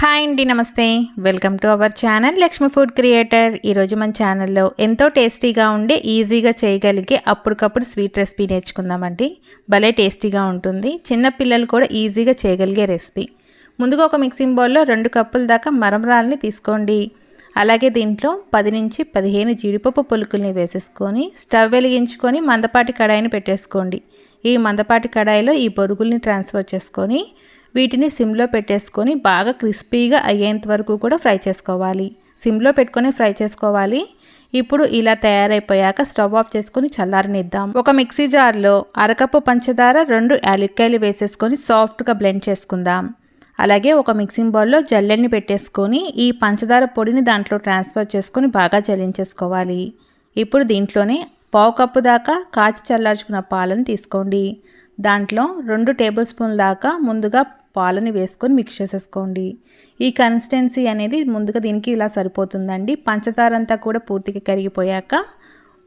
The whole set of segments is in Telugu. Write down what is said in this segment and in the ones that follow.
హాయ్ అండి నమస్తే. Welcome to our channel Lakshmi food creator. ఈరోజు మన ఛానల్లో ఎంతో టేస్టీగా ఉండే ఈజీగా చేయగలిగే అప్పటికప్పుడు స్వీట్ రెసిపీ నేర్చుకుందామండి. భలే టేస్టీగా ఉంటుంది. చిన్న పిల్లలు కూడా ఈజీగా చేయగలిగే రెసిపీ. ముందుగా ఒక మిక్సింగ్ బౌల్లో రెండు కప్పుల దాకా మరమరాలని తీసుకోండి. అలాగే దీంట్లో పది నుంచి పదిహేను జీడిపప్పు పులుకుల్ని వేసేసుకొని స్టవ్ వెలిగించుకొని మందపాటి కడాయిని పెట్టేసుకోండి. ఈ మందపాటి కడాయిలో ఈ బొరుగుల్ని ట్రాన్స్ఫర్ చేసుకొని వీటిని సిమ్లో పెట్టేసుకొని బాగా క్రిస్పీగా అయ్యేంత వరకు కూడా ఫ్రై చేసుకోవాలి. సిమ్లో పెట్టుకొని ఫ్రై చేసుకోవాలి. ఇప్పుడు ఇలా తయారైపోయాక స్టవ్ ఆఫ్ చేసుకొని చల్లారనిద్దాం. ఒక మిక్సీ జార్లో అరకప్పు పంచదార రెండు యాలక్కాయలు వేసేసుకొని సాఫ్ట్గా బ్లెండ్ చేసుకుందాం. అలాగే ఒక మిక్సింగ్ బౌల్లో జల్లెడ్ని పెట్టేసుకొని ఈ పంచదార పొడిని దాంట్లో ట్రాన్స్ఫర్ చేసుకొని బాగా జల్లించేసుకోవాలి ఇప్పుడు దీంట్లోనే పావు కప్పు దాకా కాచి చల్లార్చుకున్న పాలను తీసుకోండి. దాంట్లో రెండు టేబుల్ స్పూన్ దాకా ముందుగా పాలని వేసుకొని మిక్స్ చేసేసుకోండి. ఈ కన్సిస్టెన్సీ అనేది ముందుగా దీనికి ఇలా సరిపోతుందండి. పంచదార అంతా కూడా పూర్తిగా కరిగిపోయాక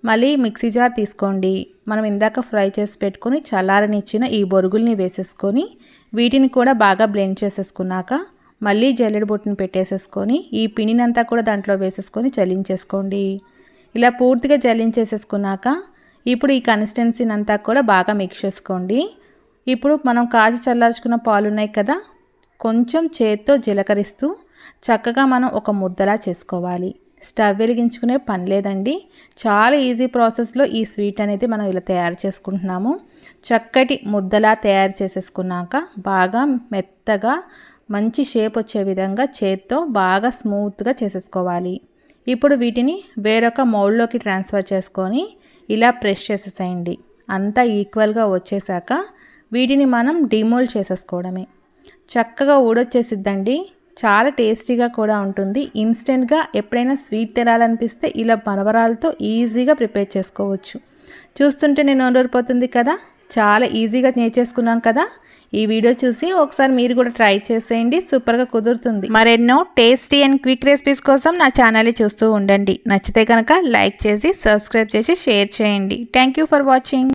మళ్ళీ మిక్సీ జార్ తీసుకోండి. మనం ఇందాక ఫ్రై చేసి పెట్టుకొని చల్లారనిచ్చిన ఈ బొరుగుల్ని వేసేసుకొని వీటిని కూడా బాగా బ్లెండ్ చేసేసుకున్నాక మళ్ళీ జల్లెడ బొట్టుని పెట్టేసేసుకొని ఈ పిండినంతా కూడా దాంట్లో వేసేసుకొని చల్లించేసుకోండి. ఇలా పూర్తిగా జల్లించేసేసుకున్నాక ఇప్పుడు ఈ కన్సిస్టెన్సీని అంతా కూడా బాగా మిక్స్ చేసుకోండి. ఇప్పుడు మనం కాజు చల్లార్చుకున్న పాలు ఉన్నాయి కదా కొంచెం చేత్తో జీలకరిస్తూ చక్కగా మనం ఒక ముద్దలా చేసుకోవాలి. స్టవ్ వెలిగించుకునే పని లేదండి. చాలా ఈజీ ప్రాసెస్లో ఈ స్వీట్ అనేది మనం ఇలా తయారు చేసుకుంటున్నాము. చక్కటి ముద్దలా తయారు చేసేసుకున్నాక బాగా మెత్తగా మంచి షేప్ వచ్చే విధంగా చేత్తో బాగా స్మూత్గా చేసేసుకోవాలి. ఇప్పుడు వీటిని వేరొక మౌల్డ్లోకి ట్రాన్స్ఫర్ చేసుకొని ఇలా ప్రెస్ చేసేసేయండి. అంతా ఈక్వల్గా వచ్చేసాక వీటిని మనం డిమోల్డ్ చేసేసుకోవడమే. చక్కగా ఊడొచ్చేసిద్దండి. చాలా టేస్టీగా కూడా ఉంటుంది. ఇన్స్టెంట్గా ఎప్పుడైనా స్వీట్ తినాలనిపిస్తే ఇలా బరబరాలతో ఈజీగా ప్రిపేర్ చేసుకోవచ్చు. చూస్తుంటే నేను నోరూరిపోతుంది కదా? చాలా ఈజీగా నేర్చేసుకున్నాం కదా. ఈ వీడియో చూసి ఒకసారి మీరు కూడా ట్రై చేసేయండి. సూపర్గా కుదురుతుంది. మరెన్నో టేస్టీ అండ్ క్విక్ రెసిపీస్ కోసం నా ఛానల్ చూస్తూ ఉండండి. నచ్చితే కనుక లైక్ చేసి సబ్స్క్రైబ్ చేసి షేర్ చేయండి. Thank you for watching